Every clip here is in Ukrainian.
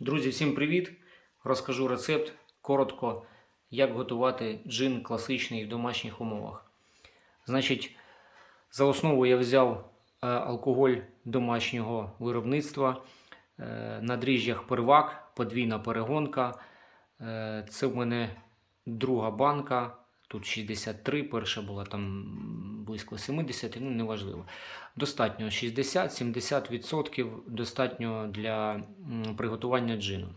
Друзі, всім привіт! Розкажу рецепт коротко, як готувати джин класичний в домашніх умовах. Значить, за основу я взяв е, алкоголь домашнього виробництва е, на дріжджах первак, подвійна перегонка. Е, Це в мене друга банка. Тут 63, перша була там близько 70, ну неважливо. Достатньо 60-70% достатньо для приготування джину.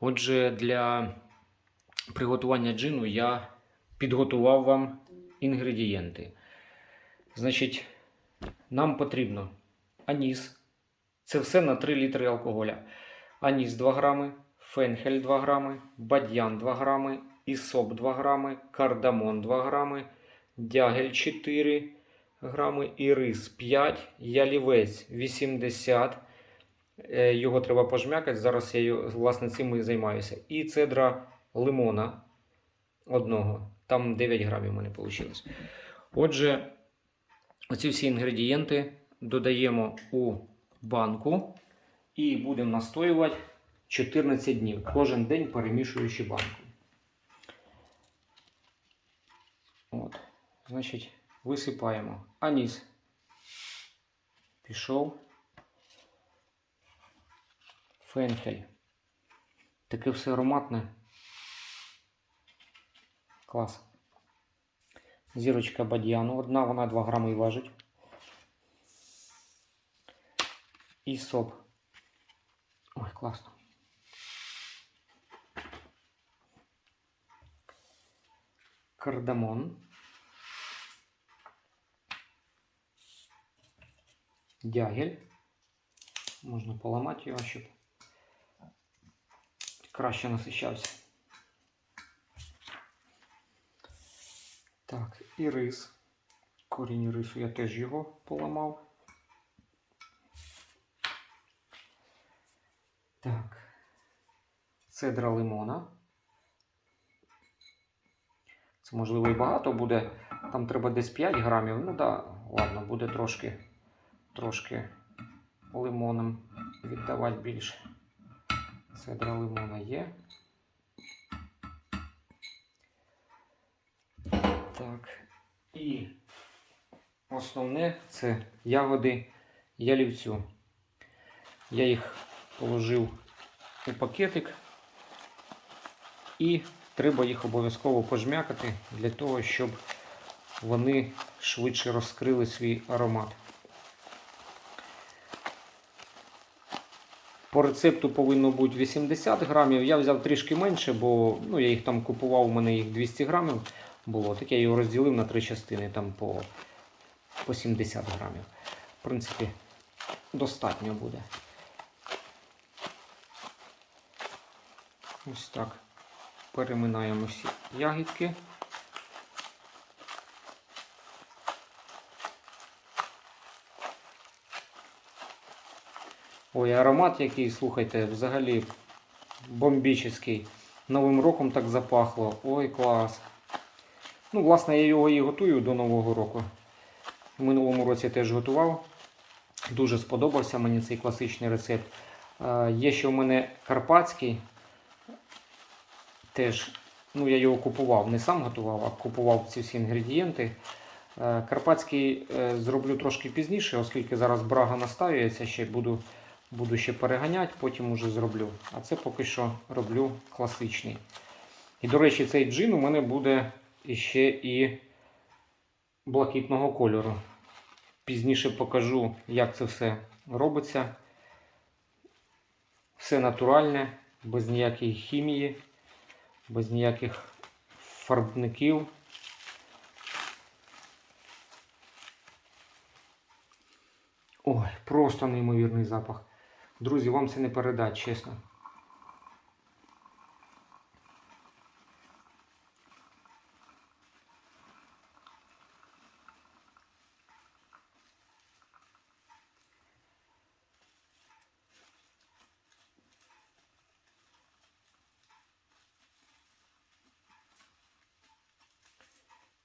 Отже, для приготування джину я підготував вам інгредієнти. Значить, нам потрібно аніс. Це все на 3 літри алкоголя. Аніс 2 грами, фенхель 2 грами, бадьян 2 грами, ісоп 2 грами, кардамон 2 грами, дягель 4 грами, і рис 5, ялівець 80. Е, Його треба пожмякати. Зараз я власне цим і займаюся. І цедра лимона одного. Там 9 грамів у мене вийшло. Отже, оці всі інгредієнти додаємо у банку і будемо настоювати 14 днів. Кожен день перемішуючи банку. От. Значить, висипаємо аніс. Пішов. Фенхель. Таке все ароматне. Клас. Зірочка бадьяну. Одна, вона 2 грами і важить. І соп. Ой, класно. Кардамон. Дягель. Можна поламати його, щоб краще насищався. Так, і рис. Корінь рису я теж його поламав. Так. Цедра лимона. Це можливо і багато буде. Там треба десь 5 грамів. Ну да, ладно, буде трошки, трошки лимоном віддавати більше. Цедра лимона є. Так. І основне це ягоди ялівцю. Я їх положив у пакетик і треба їх обов'язково пожмякати для того, щоб вони швидше розкрили свій аромат. По рецепту повинно бути 80 грамів. Я взяв трішки менше, бо ну, я їх там купував, у мене їх 200 грамів було. Так я його розділив на три частини там по, по 70 грамів. В принципі, достатньо буде. Ось так. Переминаємо всі ягідки. Ой, аромат який, слухайте, взагалі бомбічний. Новим роком так запахло. Ой, клас. Ну, власне, я його і готую до Нового року. В минулому році теж готував. Дуже сподобався мені цей класичний рецепт. Є ще в мене карпатський. Теж, ну, я його купував, не сам готував, а купував ці всі інгредієнти. Е, Карпатський е, зроблю трошки пізніше, оскільки зараз брага настаюється, ще буду, буду ще переганяти, потім уже зроблю. А це поки що роблю класичний. І, до речі, цей джин у мене буде ще і блакитного кольору. Пізніше покажу, як це все робиться. Все натуральне, без ніякої хімії, без ніяких фарбників. Ой, просто неймовірний запах. Друзі, вам це не передать, чесно.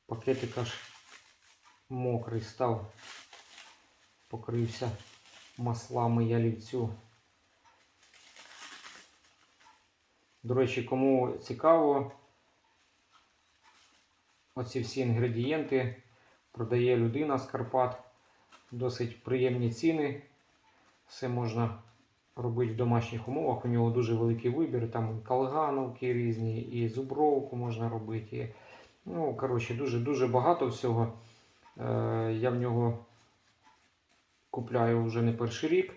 Пакетик аж мокрий став, покрився маслами ялівцю. До речі, кому цікаво, оці всі інгредієнти продає людина з Карпат. Досить приємні ціни. Все можна робити в домашніх умовах. У нього дуже великий вибір. Там і калгановки різні, і зубровку можна робити. Ну, коротше, дуже, дуже багато всього. Е, я в нього купляю вже не перший рік.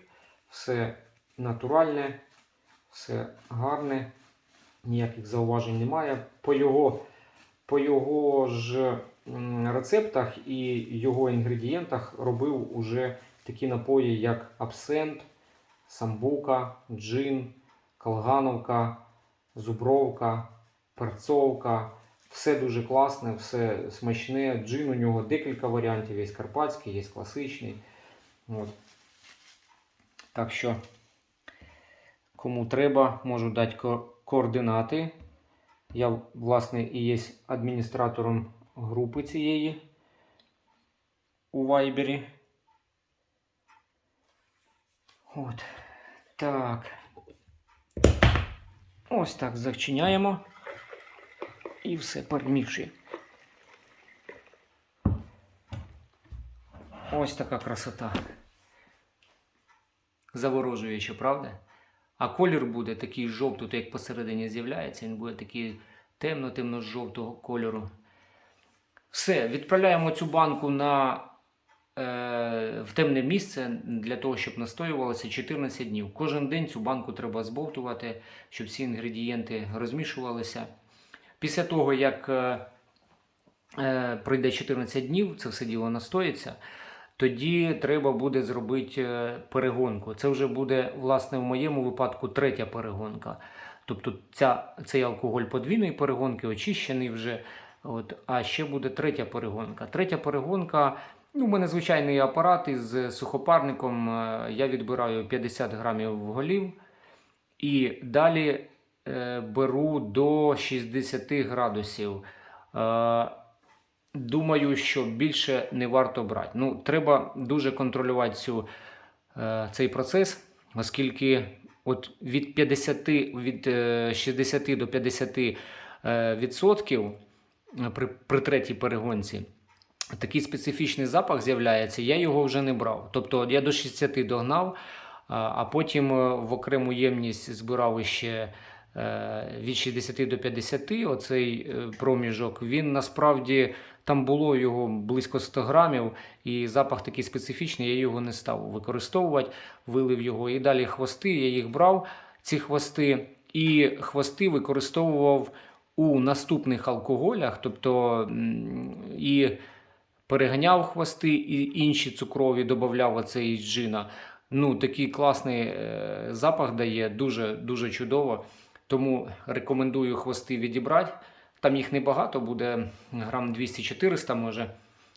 Все натуральне, все гарне, ніяких зауважень немає. По його, по його ж рецептах і його інгредієнтах робив уже такі напої, як абсент, самбука, джин, колгановка, зубровка, перцовка. Все дуже класне, все смачне. Джин у нього декілька варіантів. Є карпатський, є класичний. От. Так що, кому треба, можу дати ко- координати. Я, власне, і є адміністратором групи цієї у Вайбері. От. Так. Ось так зачиняємо. І все перемішуємо. Ось така красота. Заворожуюче, правда? А колір буде такий жовтий, то як посередині з'являється, він буде такий темно-темно-жовтого кольору. Все, відправляємо цю банку на, е, в темне місце для того, щоб настоювалося 14 днів. Кожен день цю банку треба збовтувати, щоб всі інгредієнти розмішувалися. Після того, як е, е, пройде 14 днів, це все діло настоїться, тоді треба буде зробити е, перегонку. Це вже буде, власне, в моєму випадку третя перегонка. Тобто ця, цей алкоголь подвійної перегонки очищений вже. От, а ще буде третя перегонка. Третя перегонка. Ну, у мене звичайний апарат із сухопарником. е, Я відбираю 50 грамів голів і далі е, беру до 60 градусів. Е, думаю, що більше не варто брати. Ну, треба дуже контролювати цю, е, цей процес, оскільки от від 50, від е, 60 до 50 е, відсотків е, при, при третій перегонці. Такий специфічний запах з'являється, я його вже не брав. Тобто я до 60 догнав, а потім е, в окрему ємність збирав ще е, від 60 до 50. Оцей е, проміжок. Він насправді там було його близько 100 грамів, і запах такий специфічний, я його не став використовувати, вилив його. І далі хвости, я їх брав, ці хвости, і хвости використовував у наступних алкоголях, тобто і переганяв хвости, і інші цукрові додавав оцей джина. Ну, такий класний е, запах дає, дуже, дуже чудово. Тому рекомендую хвости відібрати. Там їх небагато, буде грам 200-400, може,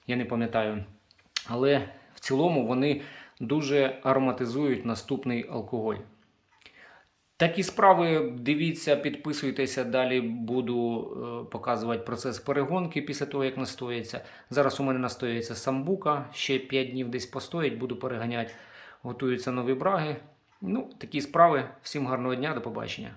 я не пам'ятаю. Але в цілому вони дуже ароматизують наступний алкоголь. Такі справи дивіться, підписуйтеся. Далі буду е, показувати процес перегонки після того, як настоїться. Зараз у мене настоюється самбука, ще 5 днів десь постоїть, буду переганяти. Готуються нові браги. Ну, такі справи. Всім гарного дня, до побачення.